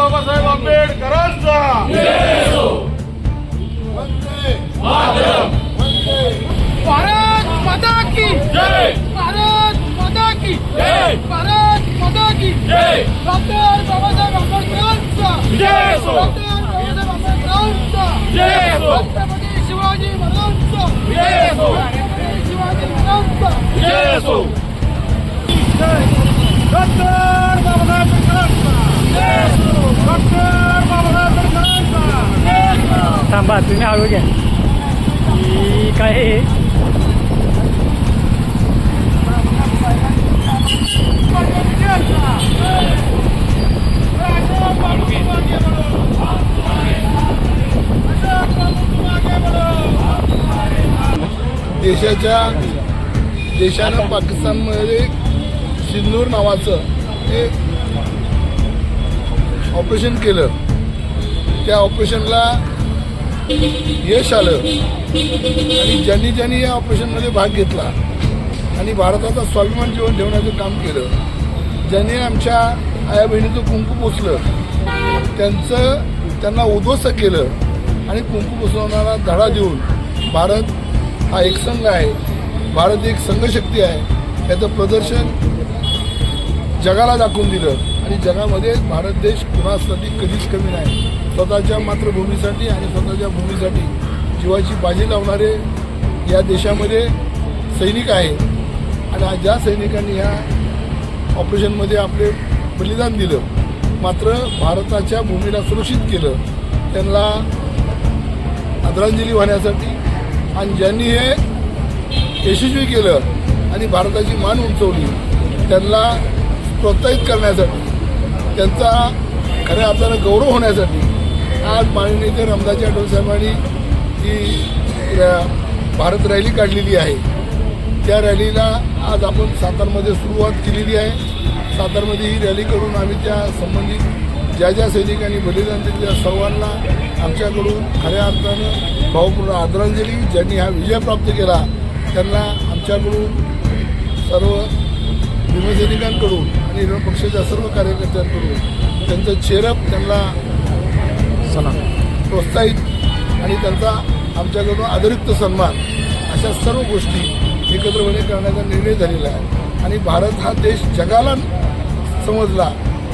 बाबासाहेब आंबेडकरांचा. भारत माता की भारत माता की भारत माता की डॉक्टर बाबासाहेब आंबेडकरांचा. डॉक्टर बाबासाहेब आंबेडकरांचा. छत्रपती शिवाजी महाराजांचा. जुने थांबा तुम्ही घ्या काय आहे? देशाच्या देशानं पाकिस्तानमध्ये सिंदूर नावाचं ते ऑपरेशन केलं त्या ऑपरेशनला यश आलं आणि ज्यांनी ज्यांनी या ऑपरेशनमध्ये भाग घेतला आणि भारताचा स्वाभिमान जीवन ठेवण्याचं काम केलं ज्यांनी आमच्या आया बहिणीचं कुंकू पोचलं त्यांचं त्यांना उद्ध्वस्त केलं आणि कुंकू पोचवणारा धडा देऊन भारत हा एक संघ आहे भारत एक संघशक्ती आहे याचं प्रदर्शन जगाला दाखवून दिलं. आणि जगामध्ये भारत देश कुणासाठी कधीच कमी नाही. स्वतःच्या मातृभूमीसाठी आणि स्वतःच्या भूमीसाठी जीवाची बाजी लावणारे या देशामध्ये सैनिक आहे आणि आज ज्या सैनिकांनी ह्या ऑपरेशनमध्ये आपले बलिदान दिलं मात्र भारताच्या भूमीला सुरक्षित केलं त्यांना आदरांजली वाहण्यासाठी आणि ज्यांनी हे यशस्वी केलं आणि भारताची मान उंचवली त्यांना प्रोत्साहित करण्यासाठी त्यांचा खऱ्या अर्थानं गौरव होण्यासाठी आज माननीय ते रामदासजी आठवले साहेबांनी ही भारत रॅली काढलेली आहे. त्या रॅलीला आज आपण सातारमध्ये सुरुवात केलेली आहे. सातारमध्ये ही रॅली करून आम्ही त्या संबंधित ज्या ज्या सैनिकांनी बलिदान दिले त्या सर्वांना आमच्याकडून खऱ्या अर्थानं भावपूर्ण आदरांजली ज्यांनी हा विजय प्राप्त केला त्यांना आमच्याकडून सर्व भीमसैनिकांकडून आणि विरोधी पक्षाच्या सर्व कार्यकर्त्यांकडून त्यांचं चेरअप त्यांना चला प्रोत्साहित आणि त्यांचा आमच्याकडून आदरयुक्त सन्मान अशा सर्व गोष्टी एकत्रपणे करण्याचा निर्णय झालेला आहे. आणि भारत हा देश जगाला समजला.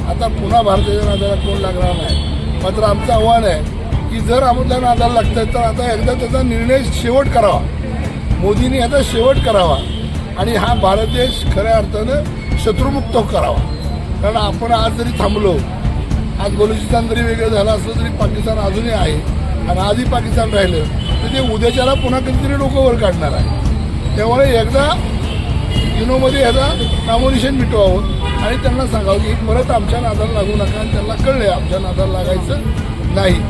आता पुन्हा भारताच्या नादाला कोण लागणार नाही? मात्र आमचं आव्हान आहे की जर आम्हाला नादाला लागतं तर आता एकदा त्याचा निर्णय शेवट करावा. मोदींनी याचा शेवट करावा. आणि हा भारत देश खऱ्या अर्थानं शत्रुमुक्त करावा. कारण आपण आज जरी थांबलो आज बलुचिस्तान जरी वेगळं झालं असलं तरी पाकिस्तान अजूनही आहे. आणि आजही पाकिस्तान राहिलं तर ते उद्याच्याला पुन्हा कधीतरी डोकं वर काढणार आहे त्यामुळे एकदा युनोमध्ये ह्याचा नामोनिशन मिटवावं आणि त्यांना सांगावं की परत आमच्या नादाला लागू नका आणि त्यांना कळलं आमच्या नादाला लागायचं नाही.